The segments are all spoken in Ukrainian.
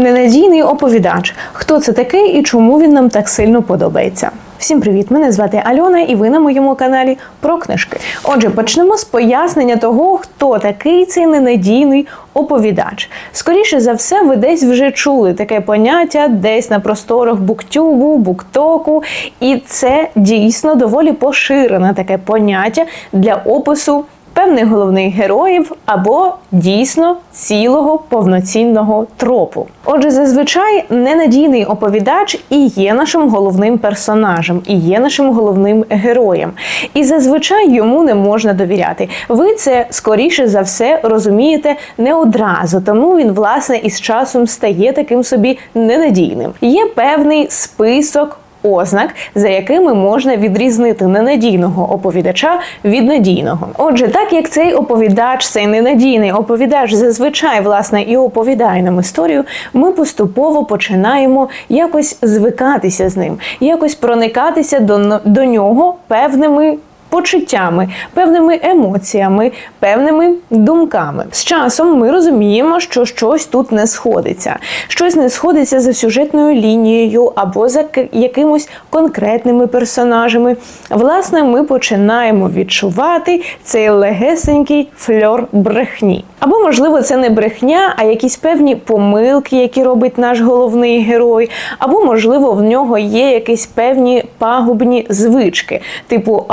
Ненадійний оповідач. Хто це такий і чому він нам так сильно подобається? Всім привіт! Мене звати Альона, і ви на моєму каналі про книжки. Отже, почнемо з пояснення того, хто такий цей ненадійний оповідач. Скоріше за все, ви десь вже чули таке поняття десь на просторах буктюбу, буктоку, і це дійсно доволі поширене таке поняття для опису певних головних героїв або дійсно цілого повноцінного тропу. Отже, зазвичай ненадійний оповідач і є нашим головним персонажем, і є нашим головним героєм. І зазвичай йому не можна довіряти. Ви це скоріше за все розумієте не одразу, тому він власне із часом стає таким собі ненадійним. Є певний список ознак, за якими можна відрізнити ненадійного оповідача від надійного. Отже, так як цей оповідач, цей ненадійний оповідач зазвичай власне і оповідає нам історію, ми поступово починаємо якось звикатися з ним, якось проникатися до, до нього певними почуттями, певними емоціями, певними думками. З часом ми розуміємо, що щось тут не сходиться, щось не сходиться за сюжетною лінією або за якимось конкретними персонажами. Власне, ми починаємо відчувати цей легесенький фльор брехні. Або, можливо, це не брехня, а якісь певні помилки, які робить наш головний герой, або, можливо, в нього є якісь певні пагубні звички, типу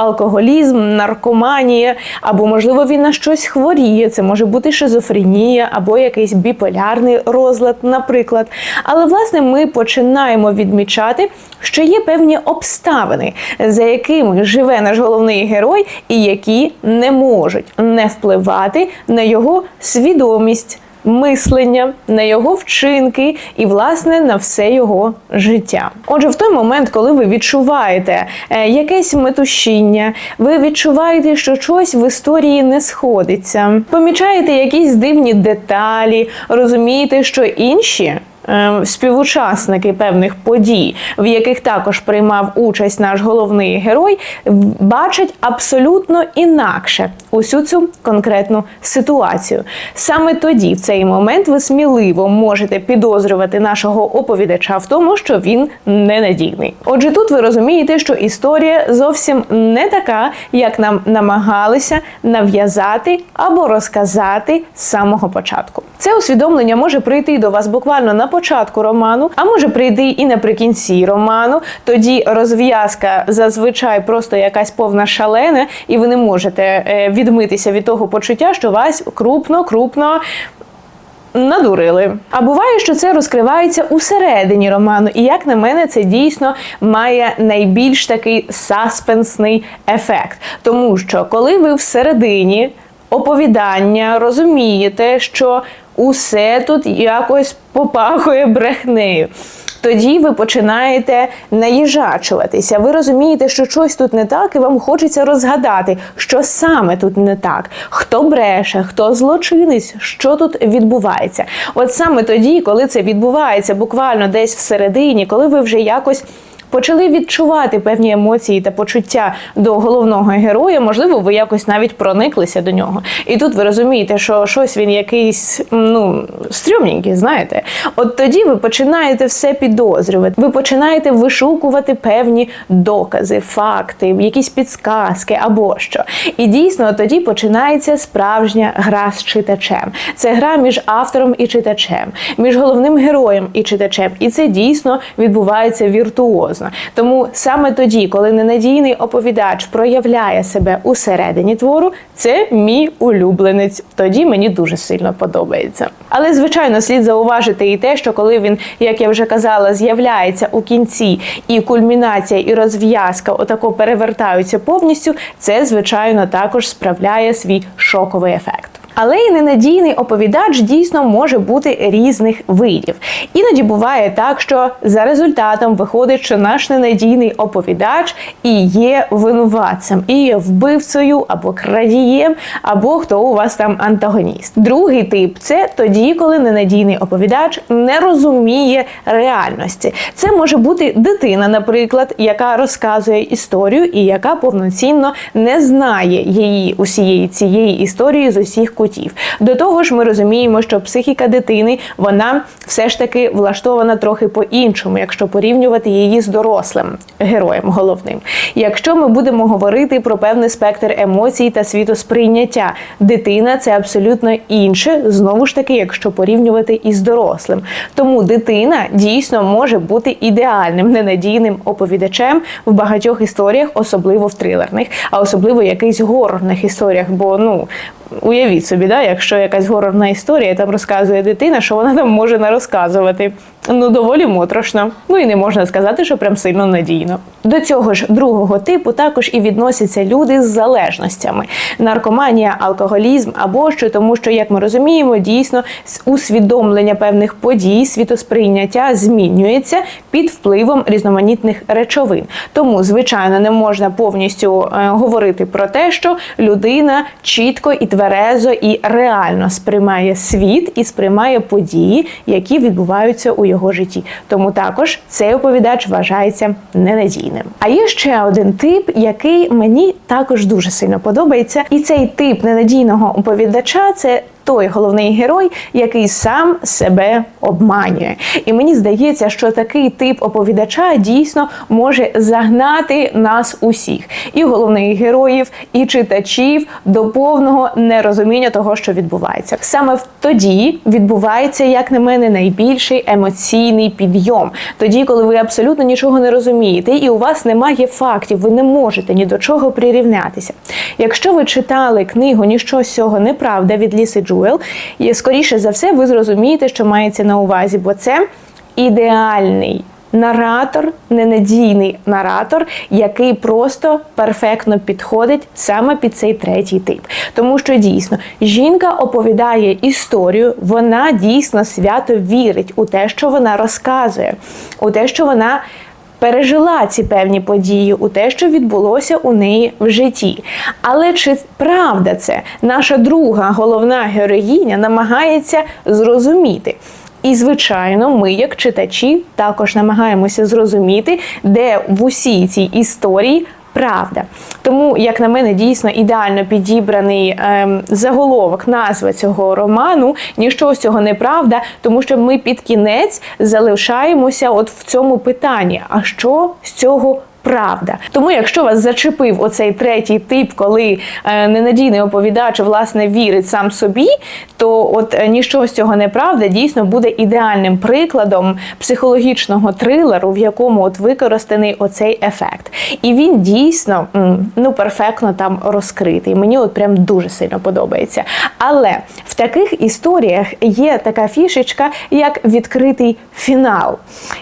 алкоголізм, наркоманія, або, можливо, він на щось хворіє. Це може бути шизофренія, або якийсь біполярний розлад, наприклад. Але, власне, ми починаємо відмічати, що є певні обставини, за якими живе наш головний герой, і які не можуть не впливати на його свідомість. Мислення на його вчинки і власне на все його життя. Отже, в той момент, коли ви відчуваєте е, якесь метушіння, ви відчуваєте, що щось в історії не сходиться, помічаєте якісь дивні деталі, розумієте, що інші співучасники певних подій, в яких також приймав участь наш головний герой, бачать абсолютно інакше усю цю конкретну ситуацію. Саме тоді, в цей момент, ви сміливо можете підозрювати нашого оповідача в тому, що він ненадійний. Отже, тут ви розумієте, що історія зовсім не така, як нам намагалися нав'язати або розказати з самого початку. Це усвідомлення може прийти до вас буквально на початку роману, а може прийти і наприкінці роману. Тоді розв'язка зазвичай просто якась повна шалена, і ви не можете е, відмитися від того почуття, що вас крупно, крупно. Надурили. А буває, що це розкривається усередині роману, і як на мене, це дійсно має найбільш такий саспенсний ефект. Тому що коли ви всередині оповідання розумієте, що усе тут якось попахує брехнею. Тоді ви починаєте наїжачуватися. Ви розумієте, що щось тут не так, і вам хочеться розгадати, що саме тут не так, хто бреше, хто злочинець, що тут відбувається. От саме тоді, коли це відбувається, буквально десь всередині, коли ви вже якось. Почали відчувати певні емоції та почуття до головного героя. Можливо, ви якось навіть прониклися до нього. І тут ви розумієте, що щось він якийсь ну стрьомненький, знаєте. От тоді ви починаєте все підозрювати. Ви починаєте вишукувати певні докази, факти, якісь підсказки або що. І дійсно тоді починається справжня гра з читачем. Це гра між автором і читачем, між головним героєм і читачем. І це дійсно відбувається віртуозно. Тому саме тоді, коли ненадійний оповідач проявляє себе усередині твору, це мій улюбленець. Тоді мені дуже сильно подобається. Але звичайно, слід зауважити і те, що коли він, як я вже казала, з'являється у кінці, і кульмінація, і розв'язка отако перевертаються повністю, це звичайно також справляє свій шоковий ефект. Але і ненадійний оповідач дійсно може бути різних видів. Іноді буває так, що за результатом виходить, що наш ненадійний оповідач і є винуватцем, і є вбивцею або крадієм, або хто у вас там антагоніст. Другий тип це тоді, коли ненадійний оповідач не розуміє реальності. Це може бути дитина, наприклад, яка розказує історію і яка повноцінно не знає її усієї цієї історії з усіх кутів почуттів. До того ж, ми розуміємо, що психіка дитини вона все ж таки влаштована трохи по-іншому, якщо порівнювати її з дорослим героєм головним. Якщо ми будемо говорити про певний спектр емоцій та світосприйняття, дитина це абсолютно інше, знову ж таки, якщо порівнювати із дорослим. Тому дитина дійсно може бути ідеальним ненадійним оповідачем в багатьох історіях, особливо в трилерних, а особливо якихось горорних історіях. Бо ну уявіть собі, да, якщо якась горорна історія там розказує дитина, що вона там може не розказувати. Ну, доволі моторошно. Ну і не можна сказати, що прям сильно надійно. До цього ж другого типу також і відносяться люди з залежностями: наркоманія, алкоголізм або що, тому що, як ми розуміємо, дійсно усвідомлення певних подій, світосприйняття змінюється під впливом різноманітних речовин. Тому, звичайно, не можна повністю е, говорити про те, що людина чітко і тверезо і реально сприймає світ і сприймає події, які відбуваються у його житті. Тому також цей оповідач вважається ненадійним. А є ще один тип, який мені також дуже сильно подобається, і цей тип ненадійного оповідача це. Той головний герой, який сам себе обманює, і мені здається, що такий тип оповідача дійсно може загнати нас усіх, і головних героїв, і читачів до повного нерозуміння того, що відбувається. Саме тоді відбувається, як на мене, найбільший емоційний підйом. Тоді, коли ви абсолютно нічого не розумієте, і у вас немає фактів, ви не можете ні до чого прирівнятися. Якщо ви читали книгу Ніщо з цього неправда від Ліси Джуел, і скоріше за все, ви зрозумієте, що мається на увазі, бо це ідеальний. Наратор, ненадійний наратор, який просто перфектно підходить саме під цей третій тип. Тому що дійсно жінка оповідає історію, вона дійсно свято вірить у те, що вона розказує, у те, що вона пережила ці певні події, у те, що відбулося у неї в житті. Але чи правда це наша друга головна героїня намагається зрозуміти? І, звичайно, ми, як читачі, також намагаємося зрозуміти, де в усій цій історії правда. Тому, як на мене, дійсно ідеально підібраний ем, заголовок, назва цього роману. Ніщо з цього не правда, тому що ми під кінець залишаємося от в цьому питанні: а що з цього? Правда, тому якщо вас зачепив оцей третій тип, коли е, ненадійний оповідач власне вірить сам собі, то от е, ніщо з цього неправда дійсно буде ідеальним прикладом психологічного трилеру, в якому от використаний оцей ефект. І він дійсно ну перфектно там розкритий. Мені от прям дуже сильно подобається. Але в таких історіях є така фішечка, як відкритий фінал.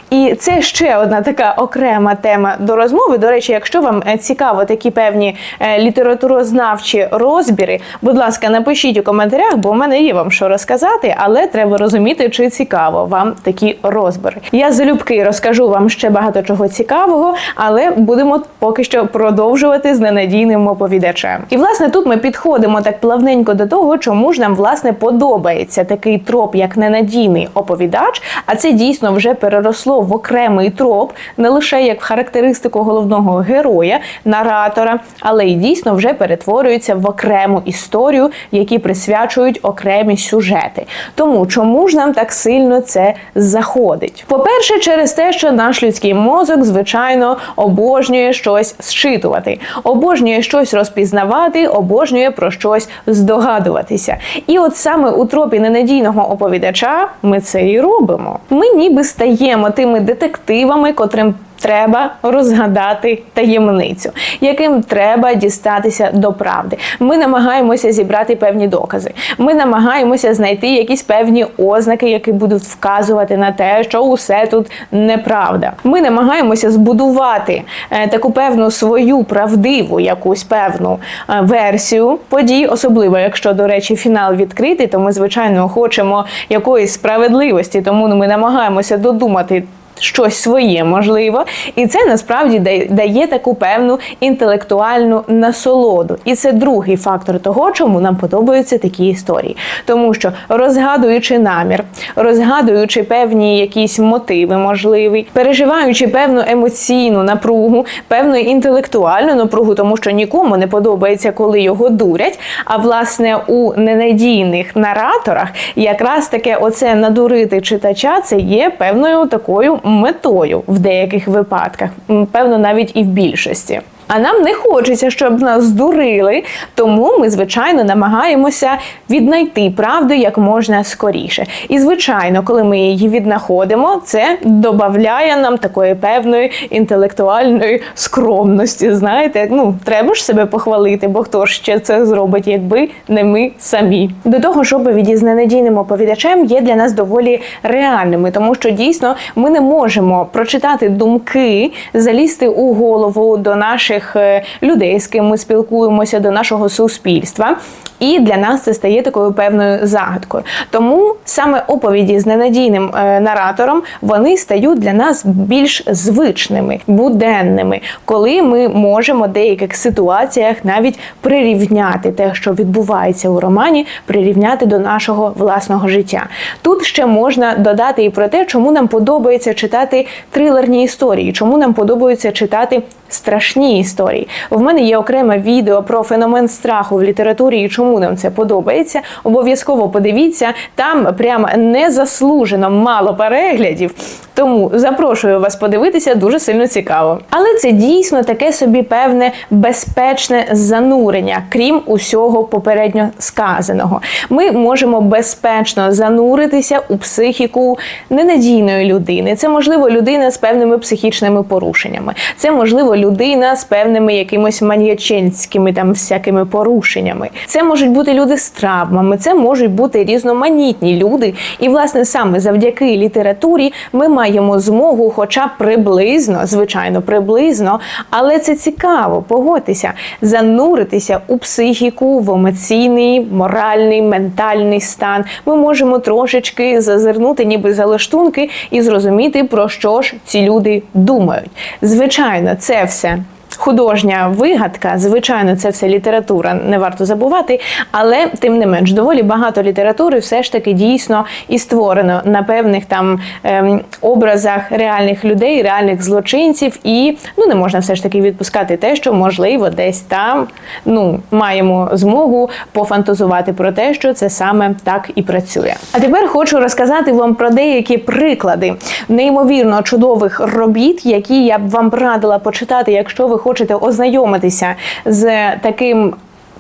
І це ще одна така окрема тема до розмови. До речі, якщо вам е, цікаво такі певні е, літературознавчі розбіри, будь ласка, напишіть у коментарях, бо в мене є вам що розказати, але треба розуміти, чи цікаво вам такі розбори. Я залюбки розкажу вам ще багато чого цікавого, але будемо поки що продовжувати з ненадійним оповідачем. І власне тут ми підходимо так плавненько до того, чому ж нам власне подобається такий троп, як ненадійний оповідач. А це дійсно вже переросло в окремий троп, не лише як характеристику головного героя, наратора, але й дійсно вже перетворюється в окрему історію, які присвячують окремі сюжети. Тому чому ж нам так сильно це заходить? По-перше, через те, що наш людський мозок, звичайно, обожнює щось зчитувати, обожнює щось розпізнавати, обожнює про щось здогадуватися. І от саме у тропі ненадійного оповідача ми це і робимо. Ми ніби стаємо тими детективами, котрим треба розгадати таємницю, яким треба дістатися до правди. Ми намагаємося зібрати певні докази. Ми намагаємося знайти якісь певні ознаки, які будуть вказувати на те, що усе тут неправда. Ми намагаємося збудувати е, таку певну свою правдиву, якусь певну е, версію подій, особливо якщо, до речі, фінал відкритий, то ми звичайно хочемо якоїсь справедливості, тому ми намагаємося додумати щось своє можливо, і це насправді дає- таку певну інтелектуальну насолоду. І це другий фактор того, чому нам подобаються такі історії. Тому що розгадуючи намір, розгадуючи певні якісь мотиви, можливі, переживаючи певну емоційну напругу, певну інтелектуальну напругу, тому що нікому не подобається, коли його дурять. А власне у ненадійних нараторах якраз таке оце надурити читача це є певною такою метою в деяких випадках, певно, навіть і в більшості. А нам не хочеться, щоб нас здурили, тому ми, звичайно, намагаємося віднайти правду як можна скоріше. І, звичайно, коли ми її віднаходимо, це додає нам такої певної інтелектуальної скромності. Знаєте, ну треба ж себе похвалити, бо хто ж ще це зробить, якби не ми самі. До того ж, оповіді з ненадійним оповідачем є для нас доволі реальними, тому що дійсно ми не можемо прочитати думки, залізти у голову до наших е, людей, з ким ми спілкуємося, до нашого суспільства. І для нас це стає такою певною загадкою. Тому саме оповіді з ненадійним е, наратором вони стають для нас більш звичними, буденними, коли ми можемо в деяких ситуаціях навіть прирівняти те, що відбувається у романі, прирівняти до нашого власного життя. Тут ще можна додати і про те, чому нам подобається читати трилерні історії, чому нам подобається читати страшні історії. В мене є окреме відео про феномен страху в літературі і чому нам це подобається. Обов'язково подивіться, там прям незаслужено мало переглядів. Тому запрошую вас подивитися, дуже сильно цікаво. Але це дійсно таке собі певне безпечне занурення, крім усього попередньо сказаного. Ми можемо безпечно зануритися у психіку ненадійної людини. Це можливо людина з певними психічними порушеннями. Це можливо людина з певними якимось маньяченськими там всякими порушеннями. Це можуть бути люди з травмами, це можуть бути різноманітні люди. І власне саме завдяки літературі ми маємо змогу, хоча б приблизно, звичайно, приблизно, але це цікаво, погодьтеся, зануритися у психіку, в емоційний, моральний, ментальний стан. Ми можемо трошечки зазирнути, ніби за лаштунки, і зрозуміти, про що ж ці люди думають. Звичайно, це все. Художня вигадка, звичайно, це все література, не варто забувати, але тим не менш, доволі багато літератури все ж таки дійсно і створено на певних там ем, образах реальних людей, реальних злочинців, і ну не можна все ж таки відпускати те, що можливо десь там ну маємо змогу пофантазувати про те, що це саме так і працює. А тепер хочу розказати вам про деякі приклади неймовірно чудових робіт, які я б вам радила почитати, якщо ви хочете ознайомитися з таким.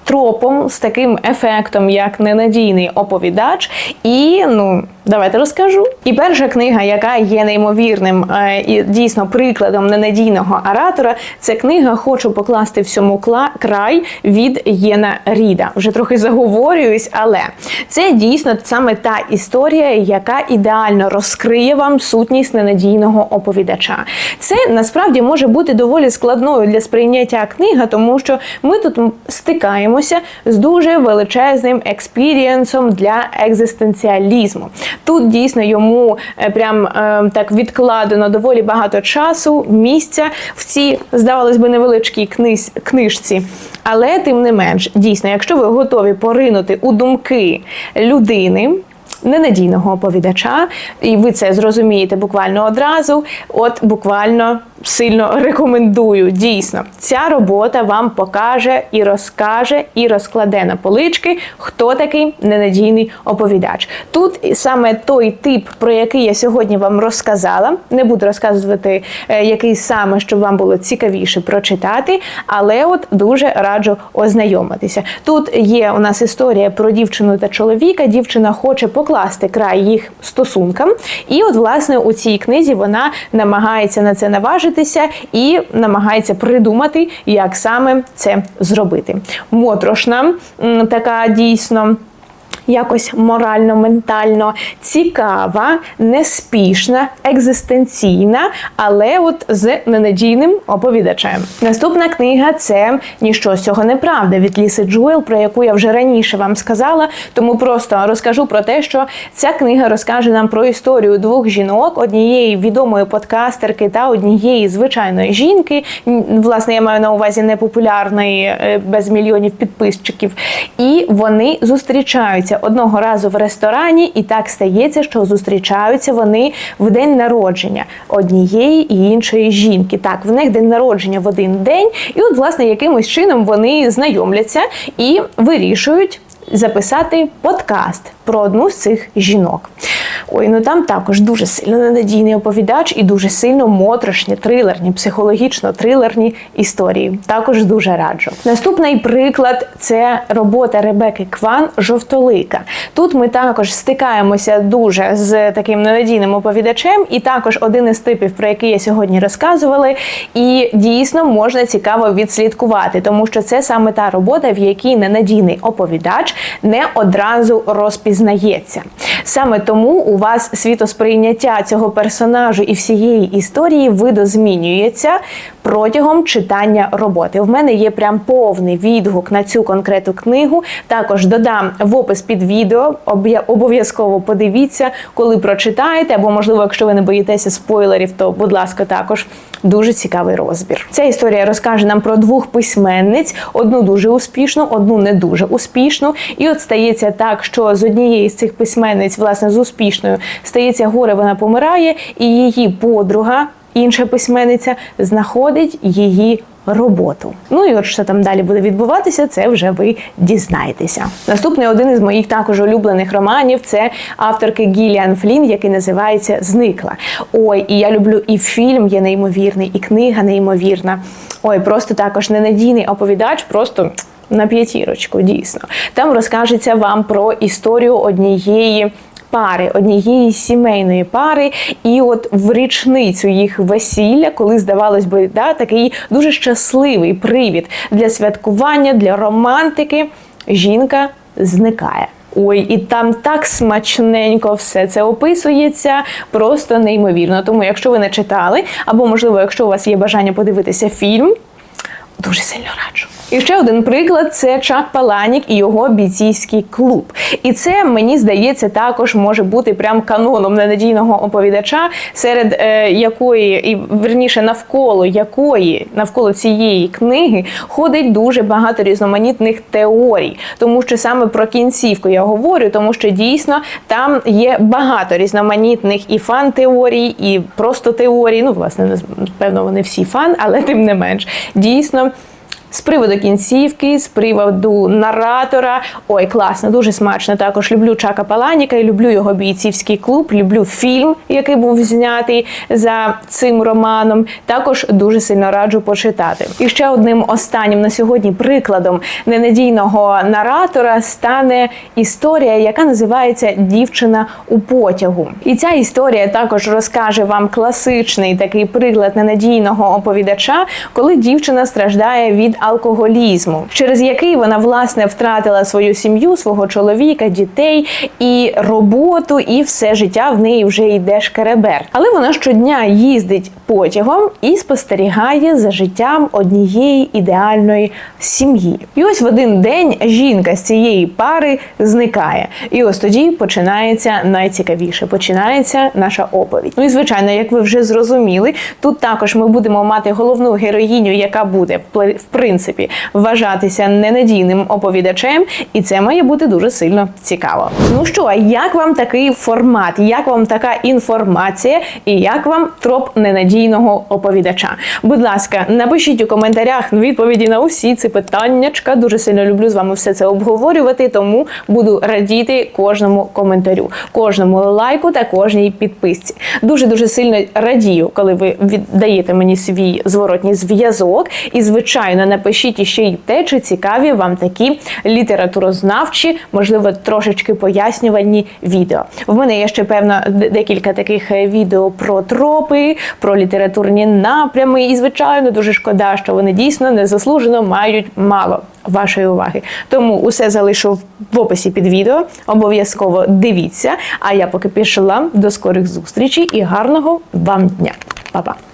Тропом з таким ефектом, як ненадійний оповідач, і ну давайте розкажу. І перша книга, яка є неймовірним е, і дійсно прикладом ненадійного оратора, це книга Хочу покласти всьому край від Єна Ріда. Вже трохи заговорююсь, але це дійсно саме та історія, яка ідеально розкриє вам сутність ненадійного оповідача. Це насправді може бути доволі складною для сприйняття книга, тому що ми тут м- стикаємося з дуже величезним експірієнсом для екзистенціалізму. Тут дійсно йому е, прям е, так відкладено доволі багато часу, місця в цій, здавалось би, невеличкій книж, книжці. Але тим не менш, дійсно, якщо ви готові поринути у думки людини. Ненадійного оповідача, і ви це зрозумієте буквально одразу. От буквально сильно рекомендую. Дійсно, ця робота вам покаже і розкаже, і розкладе на полички, хто такий ненадійний оповідач. Тут саме той тип, про який я сьогодні вам розказала. Не буду розказувати, е, який саме, щоб вам було цікавіше прочитати, але от дуже раджу ознайомитися. Тут є у нас історія про дівчину та чоловіка. Дівчина хоче покласти край їх стосункам, і от власне у цій книзі вона намагається на це наважитися і намагається придумати, як саме це зробити. Мотрошна така дійсно. Якось морально, ментально цікава, неспішна, екзистенційна, але от з ненадійним оповідачем. Наступна книга це ніщо з цього неправда від Ліси Джуел, про яку я вже раніше вам сказала. Тому просто розкажу про те, що ця книга розкаже нам про історію двох жінок, однієї відомої подкастерки та однієї звичайної жінки. Власне, я маю на увазі непопулярної е, без мільйонів підписчиків. І вони зустрічаються одного разу в ресторані, і так стається, що зустрічаються вони в день народження однієї і іншої жінки. Так, в них день народження в один день, і от, власне, якимось чином вони знайомляться і вирішують. Записати подкаст про одну з цих жінок. Ой, ну там також дуже сильно ненадійний оповідач і дуже сильно моторошні, трилерні, психологічно трилерні історії. Також дуже раджу. Наступний приклад це робота Ребеки Кван Жовтолика. Тут ми також стикаємося дуже з таким ненадійним оповідачем, і також один із типів, про який я сьогодні розказувала, і дійсно можна цікаво відслідкувати, тому що це саме та робота, в якій ненадійний оповідач не одразу розпізнається. Саме тому у вас світосприйняття цього персонажу і всієї історії видозмінюється протягом читання роботи. В мене є прям повний відгук на цю конкретну книгу. Також додам в опис під відео. Обов'язково подивіться, коли прочитаєте, або можливо, якщо ви не боїтеся спойлерів, то будь ласка, також дуже цікавий розбір. Ця історія розкаже нам про двох письменниць: одну дуже успішну, одну не дуже успішну. І от стається так, що з однієї з цих письменниць, власне, з успішною, стається горе, вона помирає, і її подруга, інша письменниця, знаходить її. Роботу. Ну і от що там далі буде відбуватися, це вже ви дізнаєтеся. Наступний один із моїх також улюблених романів це авторки Гіліан Флін, який називається Зникла. Ой, і я люблю і фільм є неймовірний, і книга неймовірна. Ой, просто також ненадійний оповідач, просто на п'ятірочку, дійсно. Там розкажеться вам про історію однієї. Пари однієї сімейної пари, і от в річницю їх весілля, коли здавалось би, да, такий дуже щасливий привід для святкування, для романтики, жінка зникає. Ой, і там так смачненько все це описується, просто неймовірно. Тому, якщо ви не читали, або можливо, якщо у вас є бажання подивитися фільм, дуже сильно раджу. І ще один приклад це Чак Паланік і його бійцівський клуб. І це мені здається також може бути прям каноном ненадійного оповідача, серед е, якої і верніше навколо якої навколо цієї книги ходить дуже багато різноманітних теорій, тому що саме про кінцівку я говорю, тому що дійсно там є багато різноманітних і фан-теорій, і просто теорій. Ну, власне, певно, вони всі фан, але тим не менш дійсно. З приводу кінцівки, з приводу наратора. Ой, класно, дуже смачно. Також люблю Чака Паланіка і люблю його бійцівський клуб. Люблю фільм, який був знятий за цим романом. Також дуже сильно раджу почитати. І ще одним останнім на сьогодні прикладом ненадійного наратора стане історія, яка називається Дівчина у потягу. І ця історія також розкаже вам класичний такий приклад ненадійного оповідача, коли дівчина страждає від алкоголізму, через який вона власне втратила свою сім'ю, свого чоловіка, дітей і роботу, і все життя в неї вже йде шкеребер. Але вона щодня їздить потягом і спостерігає за життям однієї ідеальної сім'ї. І ось в один день жінка з цієї пари зникає. І ось тоді починається найцікавіше. Починається наша оповідь. Ну і звичайно, як ви вже зрозуміли, тут також ми будемо мати головну героїню, яка буде в принципі вважатися ненадійним оповідачем, і це має бути дуже сильно цікаво. Ну що, як вам такий формат? Як вам така інформація, і як вам троп ненадійного оповідача? Будь ласка, напишіть у коментарях відповіді на усі ці питаннячка. Дуже сильно люблю з вами все це обговорювати, тому буду радіти кожному коментарю, кожному лайку та кожній підписці. Дуже дуже сильно радію, коли ви віддаєте мені свій зворотній зв'язок. І звичайно, напишіть іще й те, чи цікаві вам такі літературознавчі, можливо, трошечки пояснювальні відео. В мене є ще певно декілька таких е, відео про тропи, про літературні напрями. І, звичайно, дуже шкода, що вони дійсно незаслужено мають мало вашої уваги. Тому усе залишу в описі під відео. Обов'язково дивіться. А я поки пішла до скорих зустрічей і гарного вам дня. Па-па!